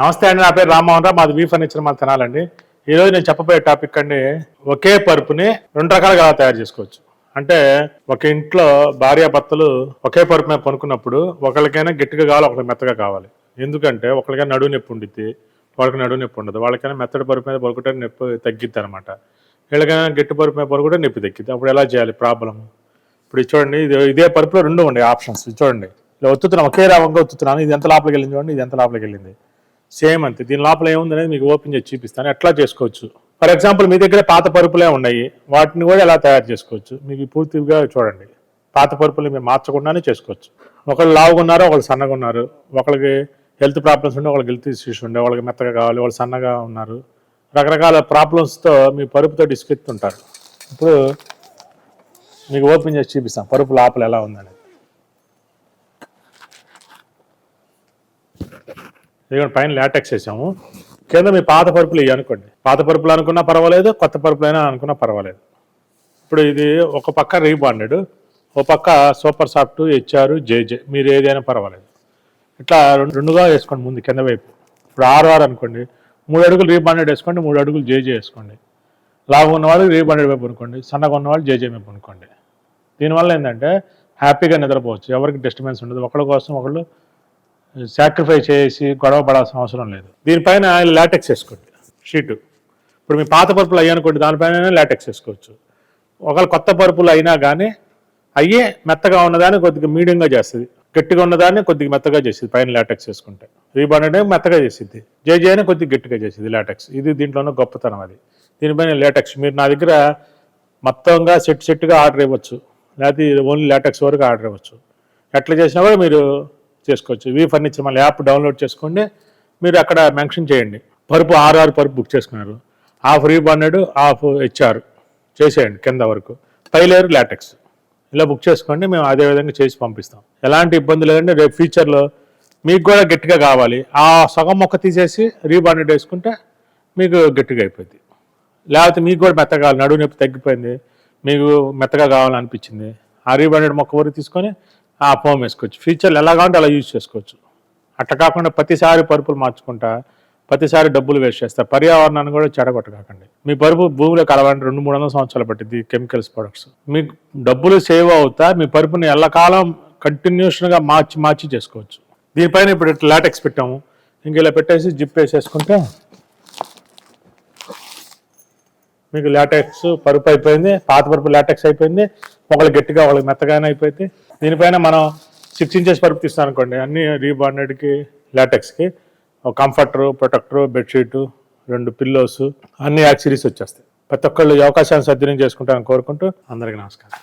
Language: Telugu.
నమస్తే అండి నా పేరు రామ్మోహన్ రావు. మాది వీ ఫర్నిచర్ మా తినాలండి. ఈ రోజు నేను చెప్పబోయే టాపిక్ అండి ఒకే పరుపుని రెండు రకాలుగా తయారు చేసుకోవచ్చు. అంటే ఒక ఇంట్లో భార్యాభర్తలు ఒకే పరుపు మీద పనుకున్నప్పుడు ఒకరికైనా గట్టిగా కావాలి ఒకరికి మెత్తగా కావాలి. ఎందుకంటే ఒకరికైనా నడువు నొప్పి ఉండిద్ది వాళ్ళకి నడువు నొప్పి ఉండదు. వాళ్ళకైనా మెత్తడి పరుపు మీద పడుకుంటే నొప్పి తగ్గిద్ది అనమాట వీళ్ళకైనా గట్టి పరుపు మీద పడుకుంటే నొప్పి తగ్గిద్ది. అప్పుడు ఎలా చేయాలి? ప్రాబ్లం. ఇప్పుడు చూడండి ఇది ఇదే పరుపులో రెండు ఉండే ఆప్షన్స్. చూడండి. ఇలా ఒత్తుతున్నాం ఒకే రావంగా ఒత్తుతున్నాను. ఇది ఎంత లోపలికి వెళ్ళింది చూడండి ఇది ఎంత లోపలికి వెళ్ళింది. సేమ్ అంతే. దీని లోపల ఏముంది అనేది మీకు ఓపెన్ చేసి చూపిస్తాను. ఎట్లా చేసుకోవచ్చు? ఫర్ ఎగ్జాంపుల్ మీ దగ్గర పాత పరుపులే ఉన్నాయి. వాటిని కూడా ఎలా తయారు చేసుకోవచ్చు? మీకు పూర్తిగా చూడండి. పాత పరుపులు మీరు మార్చకుండానే చేసుకోవచ్చు. ఒకళ్ళు లావుగా ఉన్నారు ఒకళ్ళు సన్నగా ఉన్నారు. ఒకళ్ళకి హెల్త్ ప్రాబ్లమ్స్ ఉండే ఒకళ్ళకి హెల్త్ ఇష్యూస్ ఉండే వాళ్ళకి మెత్తగా కావాలి వాళ్ళు సన్నగా ఉన్నారు. రకరకాల ప్రాబ్లమ్స్తో మీ పరుపుతో డిస్కెత్తుంటారు ఇప్పుడు మీకు ఓపెన్ చేసి చూపిస్తాం. పరుపు లోపల ఎలా ఉందనేది. ఎందుకంటే పైన లాటెక్స్ వేసాము. కింద మీ పాత పరుపులు ఇవి అనుకోండి. పాత పరుపులు అనుకున్నా పర్వాలేదు కొత్త పరుపులు అయినా అనుకున్నా పర్వాలేదు. ఇప్పుడు ఇది ఒక పక్క రీబాండెడ్ ఒక పక్క సూపర్ సాఫ్ట్ హెచ్ఆర్ జేజే మీరు ఏదైనా పర్వాలేదు. ఇట్లా రెండు రెండుగా వేసుకోండి ముందు కింద వైపు. ఇప్పుడు ఆరు ఆరు అనుకోండి మూడు అడుగులు రీబాండెడ్ వేసుకోండి మూడు అడుగులు జేజే వేసుకోండి. లావు ఉన్నవాళ్ళు రీబాండెడ్ వైపు అనుకోండి సన్నగా ఉన్నవాళ్ళు జేజే వైపు అనుకోండి. దీనివల్ల ఏంటంటే హ్యాపీగా నిద్రపోవచ్చు. ఎవరికి డిస్టర్బెన్స్ ఉండదు. ఒకళ్ళ కోసం ఒకళ్ళు సాక్రిఫై చేసి గొడవ పడాల్సిన అవసరం లేదు. దీనిపైన లాటెక్స్ వేసుకోండి. షీటు ఇప్పుడు మీ పాత పరుపులు అయ్యి అనుకోండి దానిపైన లాటెక్స్ వేసుకోవచ్చు. ఒకవేళ కొత్త పరుపులు అయినా కానీ అయ్యే మెత్తగా ఉన్నదాన్ని కొద్దిగా మీడియంగా చేస్తుంది. గట్టిగా ఉన్నదాన్ని కొద్దిగా మెత్తగా చేసింది పైన లాటెక్స్ వేసుకుంటే. రీబాండ్ అనేది మెత్తగా చేసింది జేజే అని కొద్దిగా గట్టిగా చేసింది లాటెక్స్ ఇది దీంట్లోనే గొప్పతనం అది. దీనిపైన లాటెక్స్ మీరు నా దగ్గర మొత్తంగా సెట్ సెట్గా ఆర్డర్ ఇవ్వచ్చు. లేకపోతే ఓన్లీ లాటెక్స్ వరకు ఆర్డర్ ఇవ్వచ్చు. ఎట్లా చేసినా కూడా మీరు చేసుకోవచ్చు. వి ఫర్నిచర్ మళ్ళీ యాప్ డౌన్లోడ్ చేసుకోండి. మీరు అక్కడ మెన్షన్ చేయండి. పరుపు ఆరు ఆరు పరుపు బుక్ చేసుకున్నారు. హాఫ్ రీబాండెడ్ హాఫ్ హెచ్ఆర్ చేసేయండి కింద వరకు. పై లేరు లాటెక్స్. ఇలా బుక్ చేసుకోండి మేము అదే విధంగా చేసి పంపిస్తాం. ఎలాంటి ఇబ్బంది లేదండి. రేపు ఫ్యూచర్లో మీకు కూడా గట్టిగా కావాలి. ఆ సగం మొక్క తీసేసి రీబాండెడ్ వేసుకుంటే మీకు గట్టిగా అయిపోద్ది. లేకపోతే మీకు కూడా మెత్తగా నడువు నొప్పి తగ్గిపోయింది. మీకు మెత్తగా కావాలనిపించింది. ఆ రీబాండెడ్ మొక్క వరకు తీసుకొని ఆ ఫోమ్ వేసుకోవచ్చు. ఫ్యూచర్లో ఎలా కావాలంటే అలా యూజ్ చేసుకోవచ్చు. అట్లా కాకుండా ప్రతిసారి పరుపులు మార్చుకుంటా ప్రతిసారి డబ్బులు వేస్ట్ చేస్తా. పర్యావరణాన్ని కూడా చెడగొట్టకండి మీ పరుపు భూమిలో కలవాలంటే రెండు మూడు వందల సంవత్సరాలు పట్టింది కెమికల్స్ ప్రొడక్ట్స్ మీకు డబ్బులు సేవ్ అవుతా మీ పరుపుని ఎల్లకాలం కంటిన్యూషన్గా మార్చి మార్చి చేసుకోవచ్చు. దీనిపైన ఇప్పుడు ఇట్లా లాటెక్స్ పెట్టాము. ఇంక ఇలా పెట్టేసి జిప్ వేసేసుకుంటే మీకు లాటెక్స్ పరుపు అయిపోయింది పాత పరుపు లాటెక్స్ అయిపోయింది ఒకళ్ళు గట్టిగా వాళ్ళకి మెత్తగానే అయిపోయింది. దీనిపైన మనం సిక్స్ ఇంచెస్ పరుపు తీస్తాం అనుకోండి అన్ని రీబాండెడ్కి లాటెక్స్కి కంఫర్టరు ప్రొటెక్టరు బెడ్షీటు రెండు పిల్లోస్ అన్ని యాక్సిరీస్ వచ్చేస్తాయి. ప్రతి ఒక్కళ్ళు అవకాశాన్ని సద్వినియోగం చేసుకుంటారని కోరుకుంటూ అందరికీ నమస్కారం.